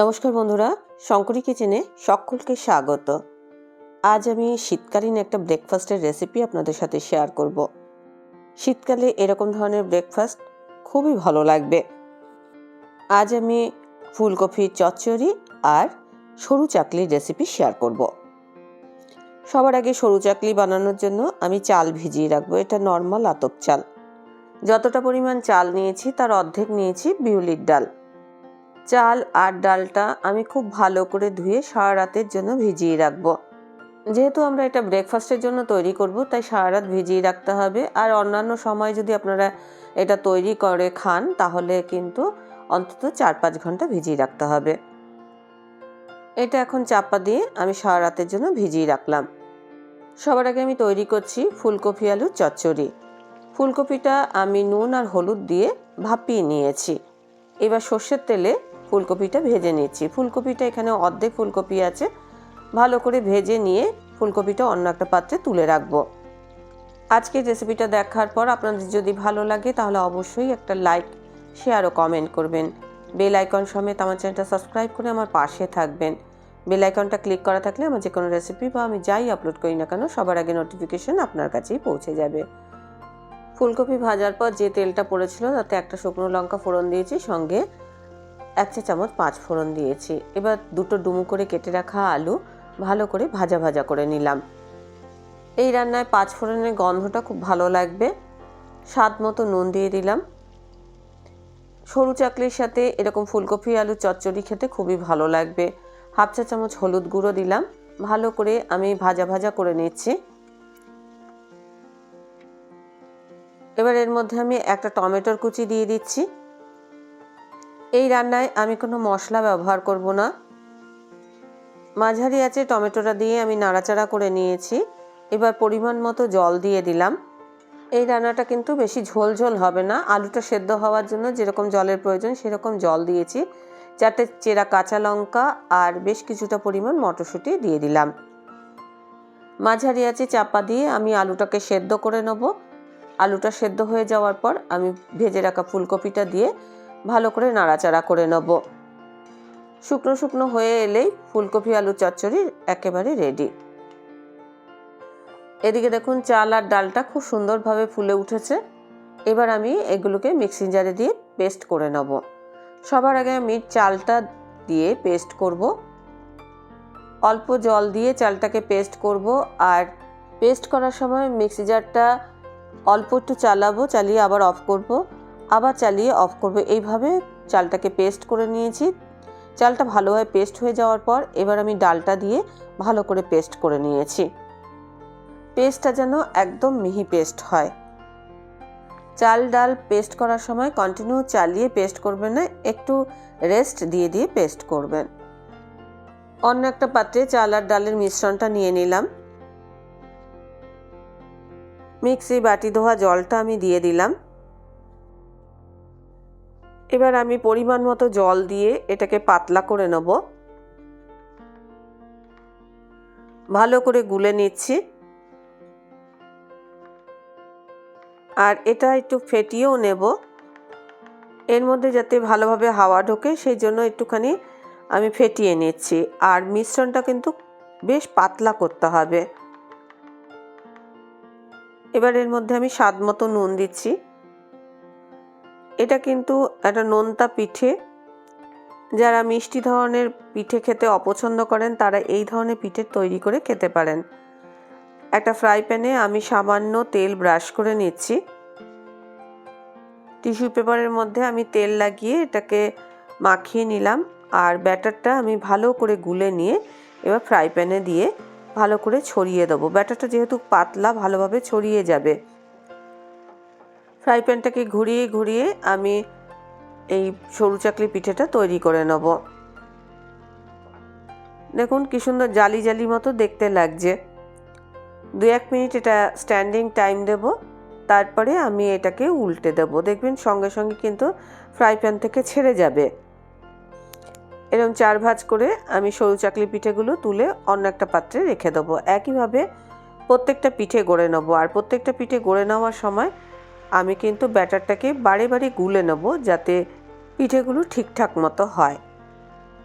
নমস্কার বন্ধুরা, শঙ্করী কিচেনে সকলকে স্বাগত। আজ আমি শীতকালীন একটা ব্রেকফাস্টের রেসিপি আপনাদের সাথে শেয়ার করব। শীতকালে এরকম ধরনের ব্রেকফাস্ট খুবই ভালো লাগবে। আজ আমি ফুলকপির চচ্চড়ি আর সরু চাকলির রেসিপি শেয়ার করব। সবার আগে সরু চাকলি বানানোর জন্য আমি চাল ভিজিয়ে রাখব, এটা নর্মাল আতপ চাল। যতটা পরিমাণ চাল নিয়েছি, তার অর্ধেক নিয়েছি বিউলির ডাল। চাল আর ডালটা আমি খুব ভালো করে ধুয়ে সারা রাতের জন্য ভিজিয়ে রাখব। যেহেতু আমরা এটা ব্রেকফাস্টের জন্য তৈরি করব, তাই সারা রাত ভিজিয়ে রাখতে হবে। আর অন্যান্য সময় যদি আপনারা এটা তৈরি করে খান, তাহলে কিন্তু অন্তত চার পাঁচ ঘণ্টা ভিজিয়ে রাখতে হবে। এটা এখন চাপা দিয়ে আমি সারা রাতের জন্য ভিজিয়ে রাখলাম। সবার আগে আমি তৈরি করছি ফুলকপি আলুর চচ্চড়ি। ফুলকপিটা আমি নুন আর হলুদ দিয়ে ভাপিয়ে নিয়েছি। এবার সর্ষের তেলে ফুলকপিটা ভেজে নিচ্ছি। ফুলকপিটা এখানে অর্ধেক ফুলকপি আছে। ভালো করে ভেজে নিয়ে ফুলকপিটা অন্য একটা পাত্রে তুলে রাখব। আজকের রেসিপিটা দেখার পর আপনাদের যদি ভালো লাগে তাহলে অবশ্যই একটা লাইক, শেয়ার ও কমেন্ট করবেন। বেল আইকন সমেত আমার চ্যানেলটা সাবস্ক্রাইব করে আমার পাশে থাকবেন। বেল আইকনটা ক্লিক করা থাকলে আমার যে কোনো রেসিপি বা আমি যাই আপলোড করি না কেন সবার আগে নোটিফিকেশন আপনার কাছেই পৌঁছে যাবে। ফুলকপি ভাজার পর যে তেলটা পড়েছিল তাতে একটা শুকনো লঙ্কা ফোড়ন দিয়েছি সঙ্গে এক চা চামচ পাঁচ ফোড়ন দিয়েছি। এবার দুটো ডুমু করে কেটে রাখা আলু ভালো করে ভাজা ভাজা করে নিলাম। এই রান্নায় পাঁচ ফোড়নের গন্ধটা খুব ভালো লাগবে। স্বাদ মতো নুন দিয়ে দিলাম। সরু চাকলির সাথে এরকম ফুলকপি আলু চচ্চড়ি খেতে খুবই ভালো লাগবে। হাফ চা চামচ হলুদ গুঁড়ো দিলাম। ভালো করে আমি ভাজা ভাজা করে নিচ্ছি। এবার এর মধ্যে আমি একটা টমেটোর কুচি দিয়ে দিচ্ছি। এই রান্নায় আমি কোনো মশলা ব্যবহার করব না। মাঝারি আছে টমেটোটা দিয়ে আমি নাড়াচাড়া করে নিয়েছি। এবার পরিমাণ মতো জল দিয়ে দিলাম। এই রান্নাটা কিন্তু বেশি ঝোল ঝোল হবে না। আলুটা সেদ্ধ হওয়ার জন্য যেরকম জলের প্রয়োজন সেরকম জল দিয়েছি। চারটে চেরা কাঁচা লঙ্কা আর বেশ কিছুটা পরিমাণ মটরশুঁটি দিয়ে দিলাম। মাঝারি আছে চাপা দিয়ে আমি আলুটাকে সেদ্ধ করে নেব। আলুটা সেদ্ধ হয়ে যাওয়ার পর আমি ভেজে রাখা ফুলকপিটা দিয়ে ভালো করে নাড়াচাড়া করে নেব। শুকনো শুকনো হয়ে এলেই ফুলকপি, আলু চচ্চড়ি একেবারে রেডি এদিকে দেখুন চাল আর ডালটা খুব সুন্দরভাবে ফুলে উঠেছে। এবার আমি এগুলোকে মিক্সিং জারে দিয়ে পেস্ট করে নেব। সবার আগে আমি চালটা দিয়ে পেস্ট করব। অল্প জল দিয়ে চালটাকে পেস্ট করব আর পেস্ট করার সময় মিক্সি জারটা অল্প একটু চালাবো, চালিয়ে আবার অফ করব। আবার চালিয়ে অফ করব। এইভাবে চালটাকে পেস্ট করে নিয়েছি। চালটা ভালোভাবে পেস্ট হয়ে যাওয়ার পর এবার আমি ডালটা দিয়ে ভালো করে পেস্ট করে নিয়েছি। পেস্টটা যেন একদম মিহি পেস্ট হয়। চাল, ডাল পেস্ট করার সময় কন্টিনিউ চালিয়ে পেস্ট করবেন না, একটু রেস্ট দিয়ে দিয়ে পেস্ট করবেন। অন্য একটা পাত্রে চাল আর ডালের মিশ্রণটা নিয়ে নিলাম। মিক্সি বাটি ধোয়া জলটা আমি দিয়ে দিলাম। এবার আমি পরিমাণ মতো জল দিয়ে এটাকে পাতলা করে নেব। ভালো করে গুলে নিচ্ছি। আর এটা একটু ফেটিয়েও নেব। এর মধ্যে যাতে ভালোভাবে হাওয়া ঢোকে, সেই জন্য একটুখানি আমি ফেটিয়ে নিচ্ছি। আর মিশ্রণটা কিন্তু বেশ পাতলা করতে হবে। এবার এর মধ্যে আমি স্বাদ মতো নুন দিচ্ছি। এটা কিন্তু একটা নোনতা পিঠে। যারা মিষ্টি ধরনের পিঠে খেতে অপছন্দ করেন, তারা এই ধরনের পিঠে তৈরি করে খেতে পারেন। একটা ফ্রাই প্যানে আমি সামান্য তেল ব্রাশ করে নিচ্ছি। টিস্যু পেপারের মধ্যে আমি তেল লাগিয়ে এটাকে মাখিয়ে নিলাম আর ব্যাটারটা আমি ভালো করে গুলে নিয়ে এবার ফ্রাই প্যানে দিয়ে ভালো করে ছড়িয়ে দেবো। ব্যাটারটা যেহেতু পাতলা ভালোভাবে ছড়িয়ে যাবে। ফ্রাই প্যানটাকে ঘুরিয়ে ঘুরিয়ে আমি এই সরু চাকলি পিঠেটা তৈরি করে নেব। দেখুন কি সুন্দর জালি জালি মতো দেখতে লাগছে। দু এক মিনিট এটা স্ট্যান্ডিং টাইম দেব, তারপরে আমি এটাকে উল্টে দেব। দেখবেন সঙ্গে সঙ্গে কিন্তু ফ্রাই প্যান থেকে ছেড়ে যাবে। এরকম চার ভাজ করে আমি সরু চাকলি পিঠেগুলো তুলে অন্য একটা পাত্রে রেখে দেবো। একইভাবে প্রত্যেকটা পিঠে গড়ে নেব। আর প্রত্যেকটা পিঠে গড়ে নেওয়ার সময় আমি কিন্তু ব্যাটারটাকে বারে বারে গুলে নেব যাতে পিঠেগুলো ঠিকঠাক মতো হয়।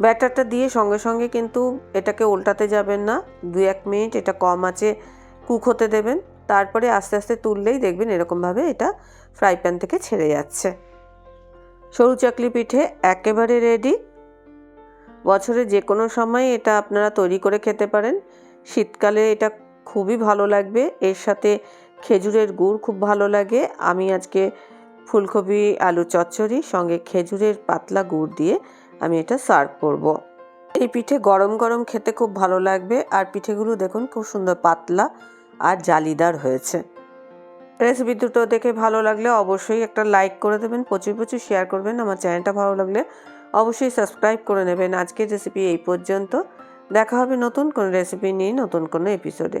ব্যাটারটা দিয়ে সঙ্গে সঙ্গে কিন্তু এটাকে উল্টাতে যাবেন না। দু এক মিনিট এটা কম আছে, কুক হতে দেবেন। তারপরে আস্তে আস্তে তুললেই দেখবেন এরকমভাবে এটা ফ্রাই প্যান থেকে ছেড়ে যাচ্ছে। সরু চাকলি পিঠে একেবারে রেডি। বছরে যে কোনো সময় এটা আপনারা তৈরি করে খেতে পারেন। শীতকালে এটা খুবই ভালো লাগবে। এর সাথে খেজুরের গুড় খুব ভালো লাগে। আমি আজকে ফুলকপি, আলু চচ্চড়ি, সঙ্গে খেজুরের পাতলা গুড় দিয়ে আমি এটা সার্ভ করব। এই পিঠে গরম গরম খেতে খুব ভালো লাগবে। আর পিঠেগুলো দেখুন খুব সুন্দর পাতলা আর জালিদার হয়েছে। রেসিপি দুটো দেখে ভালো লাগলে অবশ্যই একটা লাইক করে দেবেন, প্রচুর প্রচুর শেয়ার করবেন। আমার চ্যানেলটা ভালো লাগলে অবশ্যই সাবস্ক্রাইব করে নেবেন। আজকের রেসিপি এই পর্যন্ত। দেখা হবে নতুন কোনো রেসিপি নিয়ে নতুন কোনো এপিসোডে।